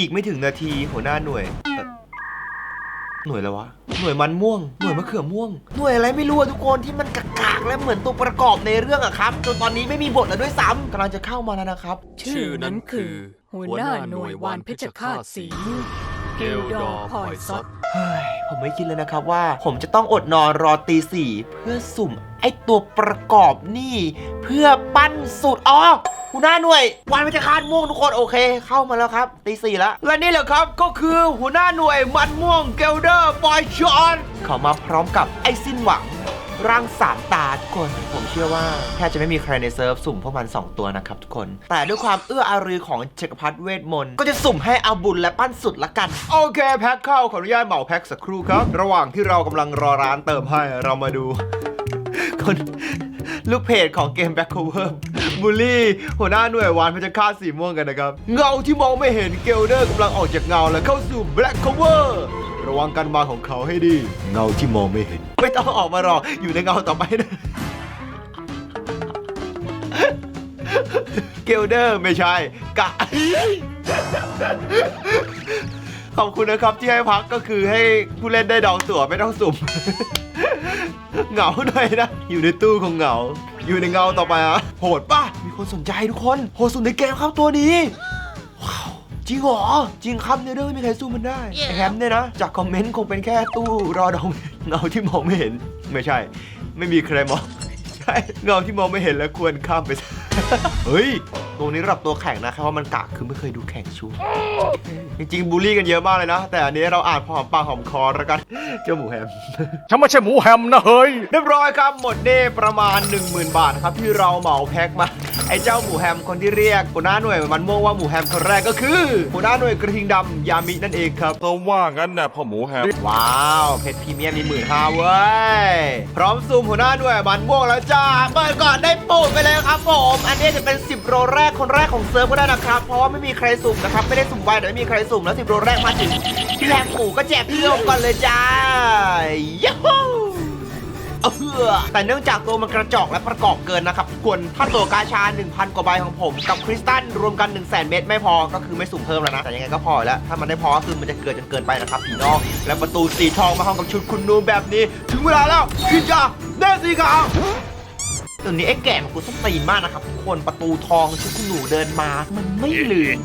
อีกไม่ถึงนาทีหัวหน้าหน่วยเอ่อหน่วยอะไรวะ หน่วยมันม่วง หน่วยมะเขือม่วง หน่วยอะไรไม่รู้อะทุกคนที่มันกากๆและเหมือนตัวประกอบในเรื่องอะครับจนตอนนี้ไม่มีบทแล้วด้วยซ้ำกำลังจะเข้ามาแล้วนะครับ ชื่อนั้นคือ หัวหน้าหน่วยวานเพชฌฆาตสีม่วงเกลดอร์พอยซอตเฮ้ย ผมไม่คิดเลยนะครับว่า ผมจะต้องอดนอนรอตีสี่เพื่อสุ่มไอตัวประกอบนี่ เพื่อปั้นสูตรอ๋อหัวหน้าหน่วย วันมันจะคาดม่วงทุกคนโอเค เข้ามาแล้วครับตีสี่แล้วและนี่แหละครับก็คือหัวหน้าหน่วยมันม่วงเกลเดอร์บอยชอนเขามาพร้อมกับไอสิ้นหวัง ร่างสามตาทุกคน ผมเชื่อว่าแทบจะไม่มีใครในเซิร์ฟสุ่มพวกมัน 2 ตัวนะครับทุกคน แต่ด้วยความเอื้ออารีของจักรพรรดิเวทมนต์ก็จะสุ่มให้เอาบุญและปั้นสุดละกัน โอเคแพ็คเข้าขออนุญาตเหมาแพ็คสักครู่ครับ ระหว่างที่เรากำลังรอร้านเติมให้เรามาดู คนลูกเพจของเกม Back Cover บูลลี่ หัวหน้าหน่วยวานเพชรฆาตสีม่วงกันนะครับ เงาที่มองไม่เห็นเกลเดอร์กำลังออกจากเงาและเข้าสู่ Black Cover ระวังการมาของเขาให้ดี เงาที่มองไม่เห็น ไม่ต้องออกมาหรอกอยู่ในเงาต่อไปนะเกลเดอร์ไม่ใช่ กะ ขอบคุณนะครับที่ให้พักก็คือให้ผู้เล่นได้ดองตั๋วไม่ต้องสุ่ม เหงาหน่อยนะ อยู่ในตู้ของเหงา อยู่ในเงาต่อไปอะโหดป่ะ มีคนสนใจทุกคน โหดสุดในเกมครับตัวนี้ จริงเหรอ จริงครับในเรื่องไม่มีใครสู้มันได้ไอ้แฮมเนี่ยนะ จากคอมเมนต์คงเป็นแค่ตู้รอดองเงาที่มองไม่เห็น ไม่ใช่ ไม่มีใครมองใช่เงาที่มองไม่เห็นแล้วควรข้ามไปเฮ้ยตรงนี้ระดับตัวแข่งนะครับว่ามันกากคือไม่เคยดูแข่งชัวร์จริงๆบูลลี่กันเยอะมากเลยนะ แต่อันนี้เราอ่านพอหอมปากหอมคอแล้วกันเจ้าหมูแฮมฉันไม่ใช่หมูแฮมนะเฮ้ยเรียบร้อยครับหมดเด้ประมาณ 10,000 บาทครับที่เราเหมาแพ็คมา ไอ้เจ้าหมูแฮมคนที่เรียกหัวหน้าหน่วยมันม่วงว่าหมูแฮมคนแรกก็คือหัวหน้าหน่วยกระทิงดำยามินั่นเองครับ ก็ว่างั้นนะพ่อหมูแฮมว้าวเพชรพรีเมียมมีหมื่นห้าเว้ยพร้อมซูมหัวหน้าหน่วยมันม่วงแล้วจ้าเปิดก่อนได้ปูดไปเลยครับผมอันนี้จะเป็น 10 โรแรกคนแรกของเซิร์ฟก็ได้นะครับเพราะว่าไม่มีใครสุ่มนะครับไม่ได้สุ่มไวแต่ไม่มีใครสุ่มแล้ว10โรแรกมาถึงพี่แฮมหมูก็แจกพี่โลมก่อนเลยจ้ายูฮู เออแต่เนื่องจากตัวมันกระจอกและประกอบเกินนะครับทุกคนถ้าตัวกาชา 1,000 กว่าใบของผม กับคริสตัลรวมกัน 1 0 0 0 0 0เม็ดไม่พอก็คือไม่สุ่มเพิ่มแล้วนะ แต่ยังไงก็พอแล้ว ถ้ามันได้พอก็คือมันจะเกิดจนเกินไปนะครับพี่น้อง และประตูสีทองมาห้องกับชุดคุณนูมแบบนี้ ถึงเวลาแล้วที่จะได้สีขาว ตัวนี้ไอ้แก่มันกูส้นตีนมากนะครับทุกคนประตูทองชุดคุณหนูเดินมา มันไม่ลืม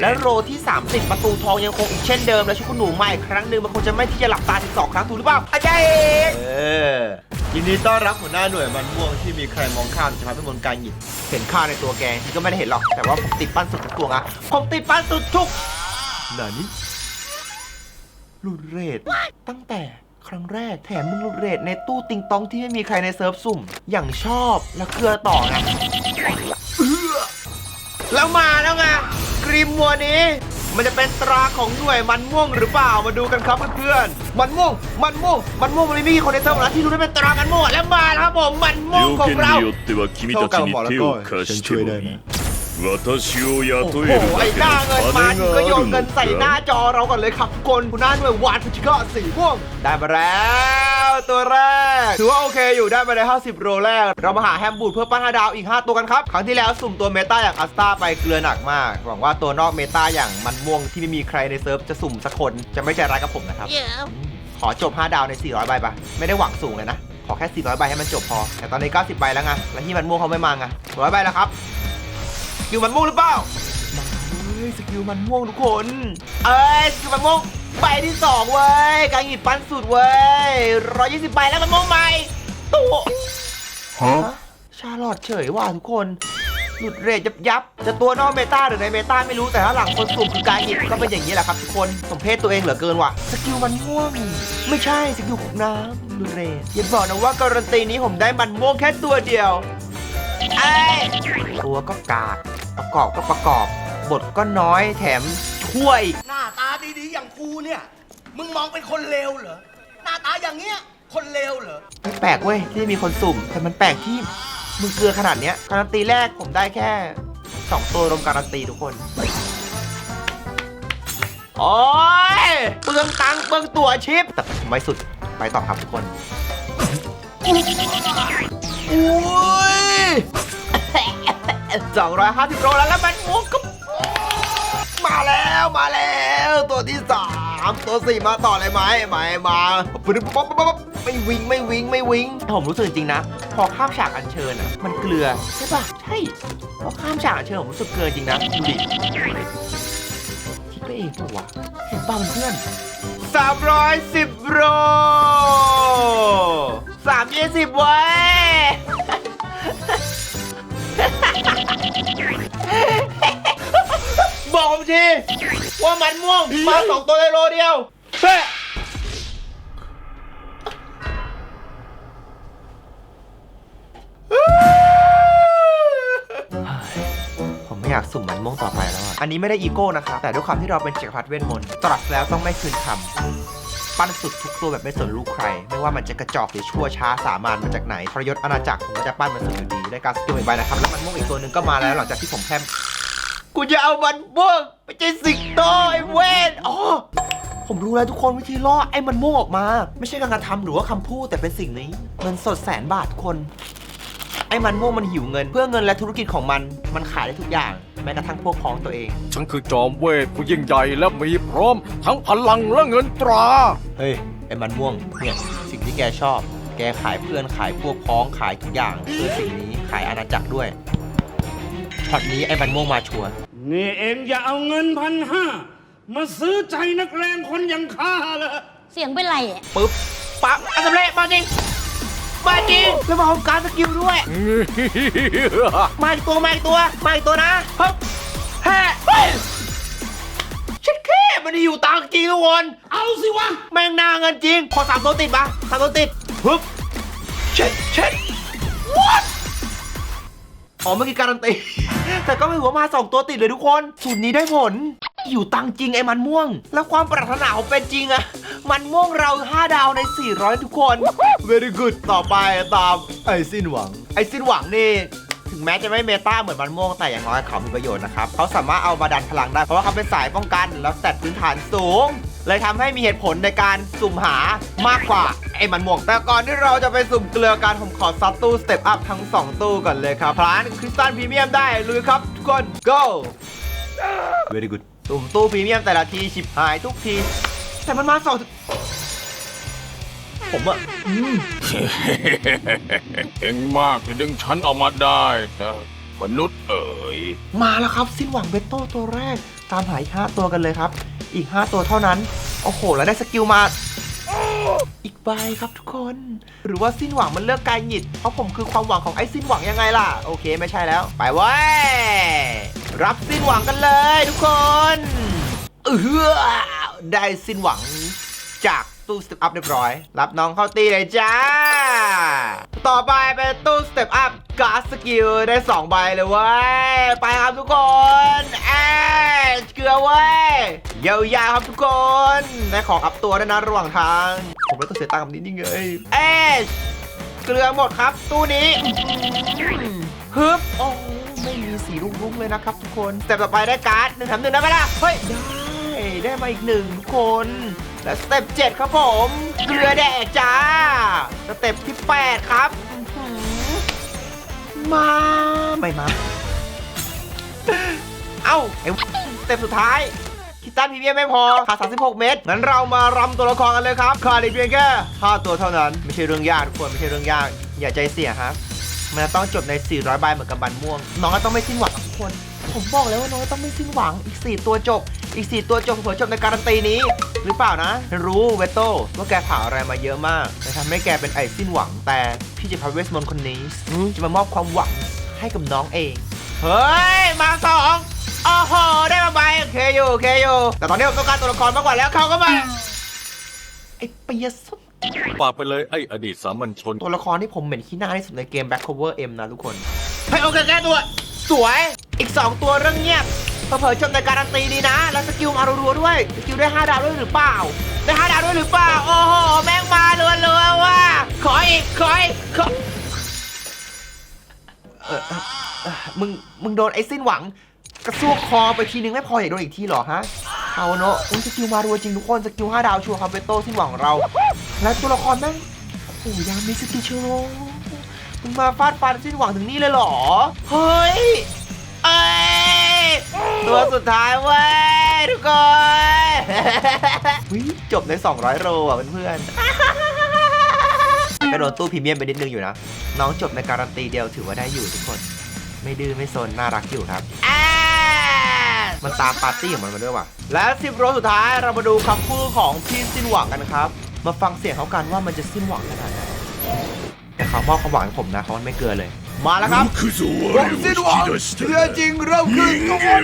และโรที่ 30 ประตูทองยังคงอีกเช่นเดิม และชุดคุณหนูใหม่ครั้งหนึ่งมันคงจะไม่ที่จะหลับตาถึงสองครั้งถูกหรือเปล่าอาจารย์เอกเออยินดีต้อนรับหัวหน้าหน่วยมันม่วงที่มีใครมองข้ามจะทำให้บนการหยิบเห็นค่าในตัวแกที่ก็ไม่ได้เห็นหรอกแต่ว่าผมติดปั้นสุดทุกตัวอะผมติดปั้นสุดทุกหนานี้หลุดเรทตั้งแต่ ครั้งแรกแถมมึงเรทในตู้ติงตองที่ไม่มีใครในเซิร์ฟสุ่ม อย่างชอบแล้วเคลือต่อนะแล้วมาแล้วไงกรีมมัวนี้ มันจะเป็นตราของหน่วยมันม่วงหรือเปล่ามาดูกันครับเพื่อนๆมันม่วงมันม่วงมันม่วงมันไม่มีคนในเซิร์ฟนะที่รู้ได้เป็นตรากันม่วงแล้วมาแล้วครับผมมันม่วงของเราเท่ากับหมอแล้วก็ฉันช่วยได้ 私を โอ้ 雇 โห える ไอ้ だけ หน้าเงินมา の ถึงก็ 金 โย が นเงินใส่หน้า あるのか จอเราก่อนเลยครับทุกคนคุณหน้าหน่วยวานพิชิกะสีม่วง ได้มาแล้ว ตัวแรก ถือว่าโอเคอยู่ได้มาได้50 โรแรก เรามาหาแฮมบูดเพื่อปั้นห้าดาวอีก 5 ตัวกันครับ ครั้งที่แล้วสุ่มตัวเมตาอย่างอัสตาไปเกลือหนักมาก หวังว่าตัวนอกเมตาอย่างมันม่วงที่ไม่มีใครในเซิร์ฟจะสุ่มสักคนจะไม่ใจร้ายกับผมนะครับ ขอจบ 5 ดาวใน 400 ใบปะไม่ได้หวังสูงเลยนะ ขอแค่ 400 ใบให้มันจบพอ แต่ตอนนี้ 90 ใบแล้วไง แล้วที่มันม่วงเขาไม่มาไง100ใบแล้วครับ ส กิลมันม่วงหรือเปล่ามาเว้ยสกิลมันม่วงทุกคน เอ้ยสกิลมันม่วงใบที่สองเว้ยการหยิบปันสุดเว้ย120ใบแล้วมันม่วงใหม่ตัวฮะชาลอดเฉยว่ะทุกคนหลุดเรทยับยับจะตัวนอกเมตาหรือในเมตาไม่รู้แต่ถ้าหลังคนสุ่มคือการหยิบก็เป็นอย่างนี้แหละครับทุกคนสมเพศตัวเองเหลือเกินว่ะสกิลมันม่วง ไม่ใช่สกิลของน้ำหลุดเรทอย่าบอกนะว่าการันตีนี้ผมได้มันม่วงแค่ตัวเดียวไอ้ยตัวก็กาก ประกอบก็ประกอบ บทก็น้อยแถมช่วยอีกหน้าตาดีๆอย่างกูเนี่ย มึงมองเป็นคนเลวเหรอ หน้าตาอย่างเงี้ย คนเลวเหรอ ไม่แปลกเว้ยที่มีคนสุ่ม แต่มันแปลกที่มึงเกลือขนาดเนี้ยการันตีแรกผมได้แค่ 2 ตัวรวมการันตีทุกคน โอ้ยเปลืองตังค์เปลืองตัวชิป แต่ผมไม่สุดไปต่อครับทุกคนอุ้ย สองร้อยห้าสิบโลแล้วแล้วมันโอ้ก็มาแล้วมาแล้วตัวที่สามตัวสี่มาต่อเลยไหมไม่มาปึ๊บป๊บป๊บป๊บไม่วิ่งไม่วิ่งไม่วิ่งผมรู้สึกจริงนะ พอข้ามฉากอัญเชิญอะ มันเกลือใช่ปะใช่พอข้ามฉากอัญเชิญผมรู้สึกเกลือจริงนะดูดิคิดไปเองปะวะเห็นป่ะเพื่อนสามร้อยสิบโลสามยี่สิบไว้ บอกผมทีว่ามันม่วงมาสองตัวในโลเดียวเฮ้ยผมไม่อยากสุ่มมันม่วงต่อไปแล้วอะอันนี้ไม่ได้อีโก้นะครับ แต่ด้วยความที่เราเป็นจักรพรรดิเวทมนต์ตรัสแล้วต้องไม่คืนคำ ปั้นสุดทุกตัวแบบไม่สนลูกใคร ไม่ว่ามันจะกระจอกหรือชั่วช้าสามานมาจากไหนทรยศอาณาจักรผมก็จะปั้นมันสุดอยู่ดีได้การสกิลอีกใบนะครับแล้วมันม่วงอีกตัวหนึ่งก็มาแล้วหลังจากที่ผมแพมกูจะเอามันม่วงไปใช่สิงโตไอ้เวนอ๋อผมรู้แล้วทุกคนวิธีล่อไอ้มันม่วงออกมา ไม่ใช่การกระทำหรือว่าคำพูดแต่เป็นสิ่งนี้เงินสดแสนบาททุกคน ไอ้มันม่วงมันหิวเงิน เพื่อเงินและธุรกิจของมันมันขายได้ทุกอย่าง แม้กระทั่งพวกพ้องตัวเอง ฉันคือจอมเวทผู้ยิ่งใหญ่และมีพร้อม ทั้งพลังและเงินตรา เฮ้ยไอ้มันม่วงเนี่ยสิ่งที่แกชอบ แกขายเพื่อนขายพวกพ้องขายทุกอย่างเพื่อสิ่งนี้ขายอาณาจักรด้วยช็อตนี้ไอ้มันม่วงมาชัวร์นี่เองอย่าเอาเงินพันห้ามาซื้อใจนักเลงคนอย่างข้าเลยเสียงเป็นไรอะปึ๊บปั๊บอันสำเร็จมาจริง มาจริงแล้วมาพร้อมการสกิลด้วย มาอีกตัวมาอีกตัวมาอีกตัวนะฮึบแฮ่เฮ้ยชิดแค่มันอยู่ตังค์จริงทุกคนเอาสิวะแม่งหน้าเงินจริง ขอสามตัวติดปะสามตัวติดฮึบเช็ดเช็ด what อ๋อเมื่อกี้การันตี แต่ก็ไม่หัวามาสองตัวติดเลยทุกคนสูตรนี้ได้ผล อยู่ตังจริงไอ้มันม่วง แล้วความปรารถนาของเป็นจริงอะมันม่วงเรา 5 ดาวใน 400 ทุกคน very good ต่อไปตามไอ้สิ้นหวัง ไอ้สิ้นหวังนี่ถึงแม้จะไม่เมตาเหมือนมันม่วงแต่อย่างน้อยเขามีประโยชน์นะครับเขาสามารถเอามาดันพลังได้เพราะว่าเขาเป็นสายป้องกัน แล้วแตทพื้นฐานสูง เลยทำให้มีเหตุผลในการสุ่มหามากกว่าไอ้มันม่วง แต่ก่อนที่เราจะไปสุ่มเกลือกันผมขอซัดตู้สเต็ปอัพทั้ง 2 ตู้ก่อนเลยครับพลานคริสตัลพรีเมียมได้ลุยครับทุกคน go very good สุ่มตู้พรีเมียมแต่ละทีชิบหายทุกที แต่มันมาสองผมอะเก่งมากที่ดึงฉันออกมาได้นะมนุษย์เอ๋ยมาแล้วครับ สิ้นหวังเบตโต้ตัวแรก ตามหาอีก5ตัวกันเลยครับ อีก5ตัวเท่านั้น โอ้โห แล้วได้สกิลมา อีกใบครับทุกคน หรือว่าสิ้นหวังมันเลือกกายหงิดเพราะผมคือความหวังของไอ้สิ้นหวังยังไงล่ะ โอเคไม่ใช่แล้ว ไปเว้ยรับสิ้นหวังกันเลยทุกคนเออได้สิ้นหวังจาก ตู้สเต็ปอัพเรียบร้อย รับน้องเข้าตีเลยจ้า ต่อไปเป็นตู้สเต็ปอัพการ์ดสกิลได้2ใบเลยเว้ย ไปครับทุกคนแอชเกลือเว้ยยาวๆครับทุกคนได้ของอัพตัวด้วยนะระหว่างทาง ผมไม่ต้องเสียตังค์กับนี้นี่ไงแอชเกลือหมดครับตู้นี้ฮึบโอ้ไม่มีสีรุ้งๆเลยนะครับทุกคนสเต็ปต่อไปได้การ์ดหนึ่งแถมหนึ่งได้ไหมล่ะเฮ้ยได้ได้มาอีกหนึ่งทุกคน และสเต็ป7ครับผม เกลือแดกจ้า สเต็ปที่ 8 ครับอื้อหือมาไม่มา เอ้าไอ้สเต็ปสุดท้ายคิตตันพรีเมียมไม่พอขาด36 เมตรงั้นเรามารำตัวละครกันเลยครับขาดอีกเพียงแค่5ตัวเท่านั้น ไม่ใช่เรื่องยากทุกคนไม่ใช่เรื่องยาก อย่าใจเสียครับ มันจะต้องจบใน 400 ใบเหมือนกับบันม่วง น้องก็ต้องไม่สิ้นหวังครับทุกคน ผมบอกแล้วว่าน้องต้องไม่สิ้นหวัง อีก 4 ตัวจบ อีก 4 ตัวจบเผื่อจบในการันตีนี้ หรือเปล่านะ รู้เวโต้ว่าแกผ่านอะไรมาเยอะมากแต่ทำให้แกเป็นไอ้สิ้นหวัง แต่พี่จะพาเวสมนต์คนนี้ จะมามอบความหวังให้กับน้องเอง เฮ้ย มาสองโอ้โห ได้มาใบโอเคอยู่โอเคอยู่แต่ตอนนี้ผมต้องการตัวละครมากกว่าแล้วเขาก็มา ไอ้เปียสุด ฝากไปเลยไอ้อดีตสามัญชน ตัวละครที่ผมเหม็นขี้หน้าที่สุดในเกม Back Cover M นะทุกคนให้โอเคแก้ตัว สวย อีก 2 ตัวเรื่องเงียบเผลอๆจบในการันตีดีนะ แล้วสกิลมารัวๆด้วย สกิลได้ 5 ดาวด้วยหรือเปล่า ได้ 5 ดาวด้วยหรือเปล่า โอ้โห แม่งมารัวๆว่ะขออีก ขออีกขอเอ่อเอ่อเอ่อมึง มึงโดนไอ้สิ้นหวัง กระซวกคอไปทีนึงไม่พออยากโดนอีกทีเหรอฮะเอาเนอะอุ๊ยสกิลมารัวจริงทุกคน สกิล 5 ดาวชัวร์คาเบโต้สิ้นหวังของเรา แล้วตัวละครแม่งโอ้ยามิสกิโชโร่มึงมาฟาดฟันสิ้นหวังถึงนี่เลยเหรอ เฮ้ย เอ้ย ตัวสุดท้ายเว้ยทุกคนเฮ้ยจบใน 200 โลอะเพื่อนๆกระโดดตู้พรีเมียมไปนิดนึงอยู่นะ น้องจบในการันตีเดียวถือว่าได้อยู่ทุกคน ไม่ดื้อไม่ซนน่ารักอยู่ครับอ่ามันตามปาร์ตี้ของมันมาด้วยว่ะ และ10โรสุดท้ายเรามาดูคำพูดของพี่สิ้นหวังกันครับ มาฟังเสียงเขากันว่ามันจะสิ้นหวังขนาดไหนแต่เขามอบความหวังให้ผมนะเขาไม่เกินเลย มาแล้วครับผมสิ้นหวังเรือจริงเริ่มขึ้นทุกคน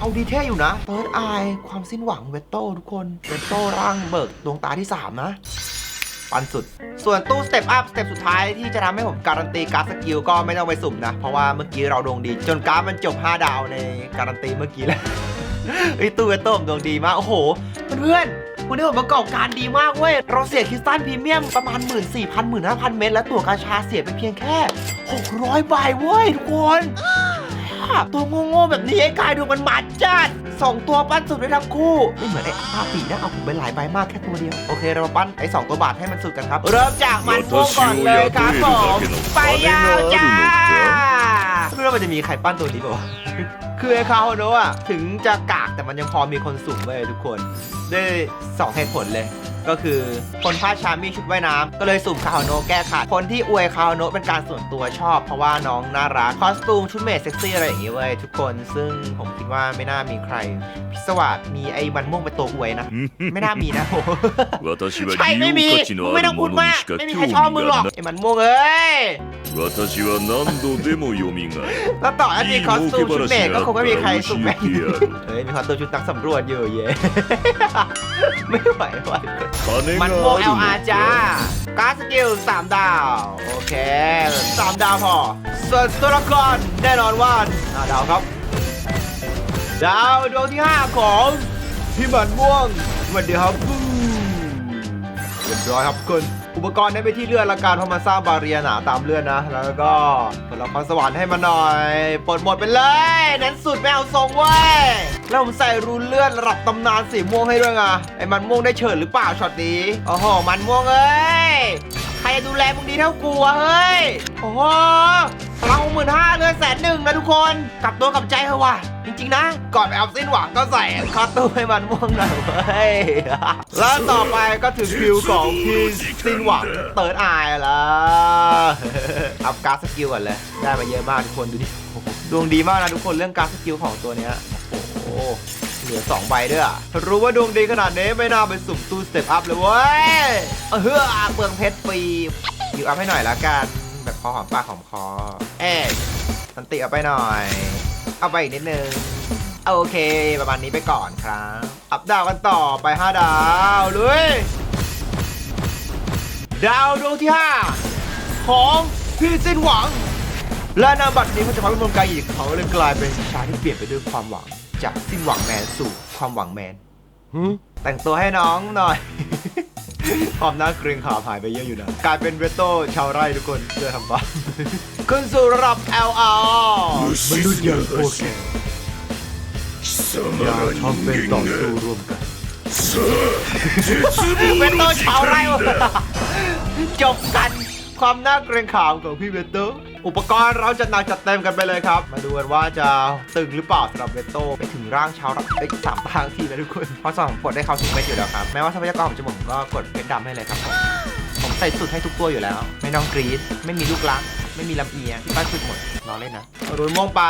เอาดีเท่อยู่นะเติร์ดอายความสิ้นหวังเวตโต้ทุกคนเวตโต้ร่างเบิกดวงตาที่ 3 นะปันสุด ส่วนตู้สเต็ปอัพสเต็ปสุดท้ายที่จะทำให้ผมการันตีการสกิลก็ไม่ต้องไปสุ่มนะ เพราะว่าเมื่อกี้เราดวงดี จนการ์ดมันจบ 5 ดาวในการันตีเมื่อกี้แล้ว ไอ้ยตู้เวตโต้ผมดวงดีมาก โอ้โห เพื่อนๆวันนี้ผมประกอบการดีมากเว้ย เราเสียคริสตัลพรีเมียมประมาณ 1 4 0 0 0 1 5 0 0 เม็ดและตั๋วกาชาเสียไปเพียงแค่ 600 ใบเว้ยทุกคน ตัวโง่ๆแบบนี้ไอ้กายดูมันมัดจัดสองตัวปั้นสุดได้ทั้งคู่ไม่เหมือนไอ้ปาปีนะเอาผมไปหลายใบมากแค่ตัวเดียว โอเค เรามาปั้นไอ้สองตัวบาทให้มันสุดกันครับ เริ่มจากมันม่วงก่อนเลยครับผมไปยาวจ้าไม่รู้ว่ามันจะมีใครปั้นตัวนี้ป่าวะ คือไอ้คาโฮโนะอะถึงจะกากแต่มันยังพอมีคนสุ่มเว้ยทุกคน ด้วยสองเหตุผลเลย ก็คือคนพลาดชามีชุดว่ายน้ำก็เลยสุ่มคาโฮโนะแก้ขาดคนที่อวยคาโฮโนะเป็นการส่วนตัวชอบ เพราะว่าน้องน่ารักคอสตูมชุดเมดเซ็กซี่อะไรอย่างงี้เว้ยทุกคนซึ่งผมคิดว่าไม่น่ามีใคร พิศวาสมีไอ้มันม่วงเป็นตัวอวยนะ ไม่น่ามีนะโห 私は ใช่ 利 ไม่ 用 มี 価値の มึงไม่ あ ต้ る อง も พูด のに มาก しか ไม่มี 興 ใครชอบมึงหรอก 味がな ไอ้มันม่วงเอ้ย 私は何度でも蘇る แล้วต่ออันนี้คอสตูมชุดเมดก็คงไม่มีใครสุ่มแม่ง 教えてやる เฮ้ยมีคอสตูมชุดนักสำรวจอยู่เย่ ไม่ไหวไหวตอนนี้มันโมเอลอาจ้าการสกิลสามดาว โอเคสามดาวพอส่วนตัวละครแน่นอนว่าดาวครับ ดาวดวงที่ 5 ของพี่หมันม่วงวันเดียวครับเรียบร้อยครับคุณอุปกรณ์ได้ไปที่เลื่อนละการพอมันสร้างบาเรียหนาตามเลื่อนนะ แล้วก็ผละครสวรรค์ให้มันหน่อยเปิดหมดไปเลย นั้นสุดไม่เอาทรงเว้ย แล้วผมใส่รูนเลือนระดับตำนานสีม่วงให้ด้วยไงไอ้มันม่วงได้เฉิดหรือเปล่าช็อตนี้โอ้โหมันม่วงเอ้ยใครจะดูแลมึงดีเท่ากูวะเฮ้ยโอ้โหพลังหมื่นห้าเลือดแสนหนึ่งนะทุกคนกลับตัวกลับใจเถอะว่ะจริงๆนะ ก่อนไปเอาสิ้นหวังก็ใส่คอสตูมให้มันม่วงหน่อยเว้ยแล้วต่อไปก็ถึงคิวของพี่สิ้นหวังเติร์ดอายแล้วอัพการ์ดสกิลก่อนเลย ได้มาเยอะมากทุกคนดูดิโอ้โห ดวงดีมากนะทุกคนเรื่องการสกิลของตัวเนี้ยโอ้โหเหลือ2ใบด้วยอะรู้ว่าดวงดีขนาดนี้ไม่น่าไปสุ่มตู้สเต็ปอัพเลยเว้ยเออเฮ้อเปลืองเพชรฟรีอยู่อัพให้หน่อยละกันแบบพอหอมปากหอมคอเอ๊ะสันติเอาไปหน่อย เอาไปอีกนิดนึงโอเคประมาณนี้ไปก่อนครับ อัพดาวกันต่อไป 5 ดาวเลยดาวดวงที่ 5 ของพี่สิ้นหวัง และนามบัตรนี้มันจะพกไปมงไกลอีกเขาเลยกลายเป็นชายที่เปลี่ยนไปด้วยความหวัง จากสิ้นหวังแมนสู่ความหวังแมนแต่งตัวให้น้องหน่อย ความน่าเกรงขามหายไปเยอะอยู่นะกลายเป็นเวโต้ชาวไร่ทุกคนเพื่อทำบ้าคุณสุรับเอลอาร์มนุษย์อย่างพวกแอย่าทำเป็นต่อสู้ร่วมกันเวโต้ชาวไร่จบกันความน่าเกรงขามของพี่เวโต้ อุปกรณ์เราจัดหนักจัดเต็มกันไปเลยครับ มาดูกันว่าจะตึงหรือเปล่าสำหรับเวโต้ไปถึงร่างชาวไร่ไปสามทางทีนะทุกคนเพราะสองผมกดได้เขาทุกเม็ดอยู่แล้วครับแม้ว่าทรัพยากรผมจะหมดผมก็กดเพชรดำให้เลยครับผมผมใส่สุดให้ทุกตัวอยู่แล้ว ไม่น้องกรีดไม่มีลูกรักไม่มีลำเอียงที่ป้าสุดหมดรอเล่นนะรุนโม่งไป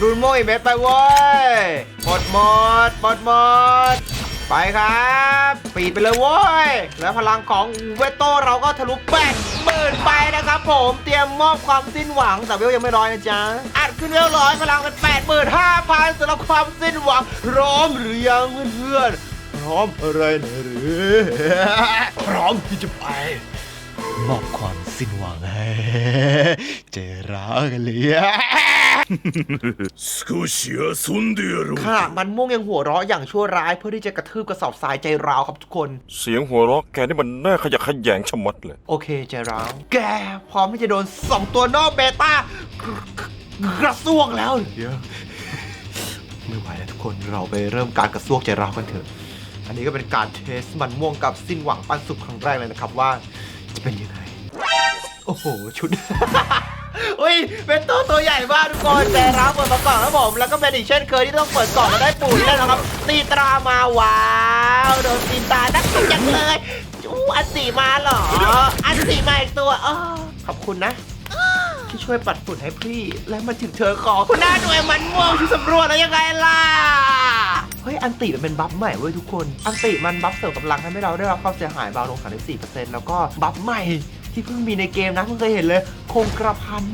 รุนโม่งอีเม็ดไปเว้ยหมดหมดหมดหมด ไปครับ ปีดไปเลยโว้ย แล้วพลังของเวโต้เราก็ทะลุแปดหมื่นไปนะครับผมเตรียมมอบความสิ้นหวังแต่เวลยังไม่ร้อยนะจ๊ะ อัดขึ้นเวลร้อยพลังเป็นแปดหมื่นห้าพันสำหรับความสิ้นหวังพร้อมหรือยังเพื่อนๆพร้อมอะไรหรือพร้อมที่จะไป มอบความสิ้นหวังให้ เจรากันเลย 少し遊んでやろう ขนาดมันม่วงยังหัวเราะอย่างชั่วร้ายเพื่อที่จะกระทืบกระสอบทรายใจร้าวครับทุกคน เสียงหัวเราะแกนี่มันน่าขยะแขยงชะมัดเลย โอเคใจร้าว แกพร้อมที่จะโดนสองตัวนอกเบต้ากระซวกแล้วเดี๋ยวไม่ไหวแล้วทุกคนเราไปเริ่มการกระซวกใจร้าวกันเถอะ อันนี้ก็เป็นการเทสมันม่วงกับสิ้นหวังปันสุขครั้งแรกเลยนะครับว่า จะเป็นยังไง โอ้โห ชุด อุ้ย เป็นตัวตัวใหญ่มากทุกคนแต่รับเปิดมาก่องครับผม แล้วก็เป็นอีกเช่นเคยที่ต้องเปิดกล่องแล้วได้ปุ๋ยแหละนะครับ ตีตรามาว้าว โดนตีตานักสุดจังเลยอู้อันสีมาเหรอ อันสีมาอีกตัวออขอบคุณนะ ที่ช่วยปัดฝุ่นให้พี่ และมาถึงเธอขอคุณหน้าหน่วยมันม่วงที่สำรวจแล้วยังไงล่ะ เฮ้ย อันติมันเป็นบัฟใหม่เว้ยทุกคน อันติมันบัฟเสริมกำลังให้เราได้รับความเสียหายเบาลง 34%แล้วก็บัฟใหม่ที่เพิ่งมีในเกมนะเพิ่งเคยเห็นเลย คงกระพัน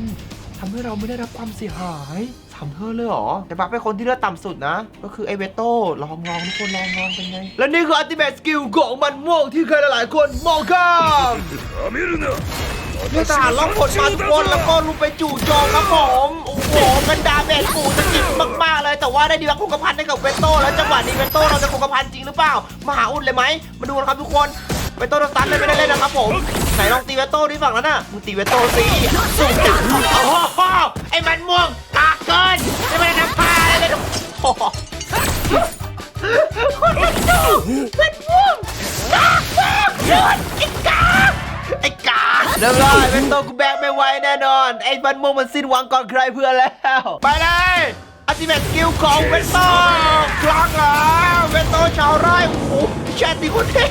ทำให้เราไม่ได้รับความเสียหายสามเธอเลยเหรอ แต่บัฟเป็นคนที่เลือดต่ำสุดนะ ก็คือไอเวโต้ลองลองทุกคนลองลองเป็นไง และนี่คืออัลติเมทสกิลของมันม่วงที่เคยหลายๆคนมองข้าม นี่ทหารล็อกผลมาทุกคนแล้วก็ลุไปจู่โจมครับผมโอ้โหกันดาเมจปู่ะจิลมากๆเลยแต่ว่าได้ดีวักคงกระพันให้กับเวโต้แล้วจังหวะนี้เวโต้เราจะคงกระพันจริงหรือเปล่ามหาอุ่เลยไหมมาดูนะครับทุกคนเวโต้โดนตันเลยไม่ได้เล่นนะครับผมไหนลองตีเวโต้ดิฝั่งนั้นน่ะมึงตีเวโต้สิสุ่จังโอ้โหไอ้มันม่วงตาเกินไม่ได้นะพาเลยโอ้โหมันม่วงตาเกินหยุดไอ้กา ไอ้กาเรียบร้อยเป็นตัวกูแบกไม่ไหวแน่นอน ไอ้บันมงมันสิ้นหวังก่อนใครเพื่อนแล้ว ไปเลยอัติเมตสกิลของเวนโต้ครั้งแล้วเวนโต้ชาวไร่โอ้โหแชทดีคนเท่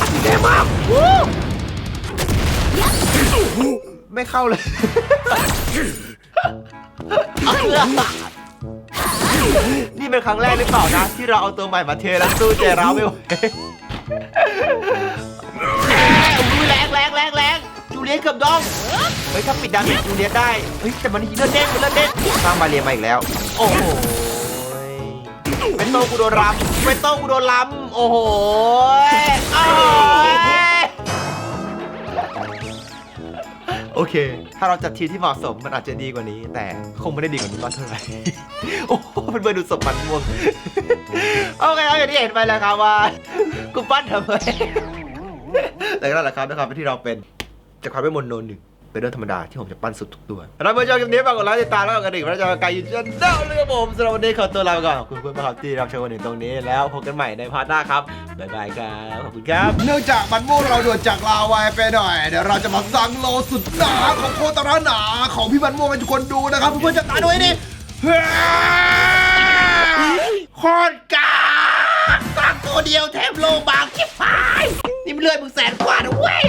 อัติเท่มากวู้ไม่เข้าเลยนี่เป็นครั้งแรกหรือเปล่านะ ที่เราเอาตัวใหม่มาเทแล้วสู้เจร้าไม่ไหว อุ้ยแรงแรงแรงแรงจูเลียนเกือบดองเฮ้ยถ้าปิดดาเมจจูเลียนได้เฮ้ยแต่มันเลือดเด้งมันเลือดเด้งสร้างบาเรียมาอีกแล้ว โอ้โหเป็นโตกูโดนรำเป็นโตกูโดนรำโอ้โหโอ้ยโอเค ถ้าเราจัดทีมที่เหมาะสมมันอาจจะดีกว่านี้ แต่คงไม่ได้ดีกว่านี้มากเท่าไหร่ โอ้โหเป็นเบอร์ดูสมมันม่วงโอเคเอาอย่างที่เห็นไปแล้วครับว่ากูปั้นทำไม แต่ก็นั่นแหละครับนะครับที่เราเป็นจากความเป็นมนต์โนนหนึ่งเป็นเรื่องธรรมดาที่ผมจะปั้นสุดทุกตัวแล้วเมื่อเจอคลิปนี้ฝากกดไลค์ติดตามแล้วก็กระดิ่งแล้วจะกายยืนยันเด้าเรื่องผมสำหรับวันนี้ขอตัวลาไปก่อนขอบคุณเพื่อนๆครับที่รับชมวันนี้ตรงนี้แล้วพบกันใหม่ในพาร์ทหน้าครับบ๊ายบายครับขอบคุณครับ เนื่องจากมันม่วงเราด่วนจากลาวายไปหน่อย เดี๋ยวเราจะมาสั่งโลสุดหนาของโคตรหนาของพี่มันม่วงให้ทุกคนดูนะครับเพื่อนๆจะตามด้วยนี่เฮ้ยโคตรกากสร้างตัวเดียวแถมโลบางชิบหาย นี่มันเลือดมึงแสนกว่านะเว้ย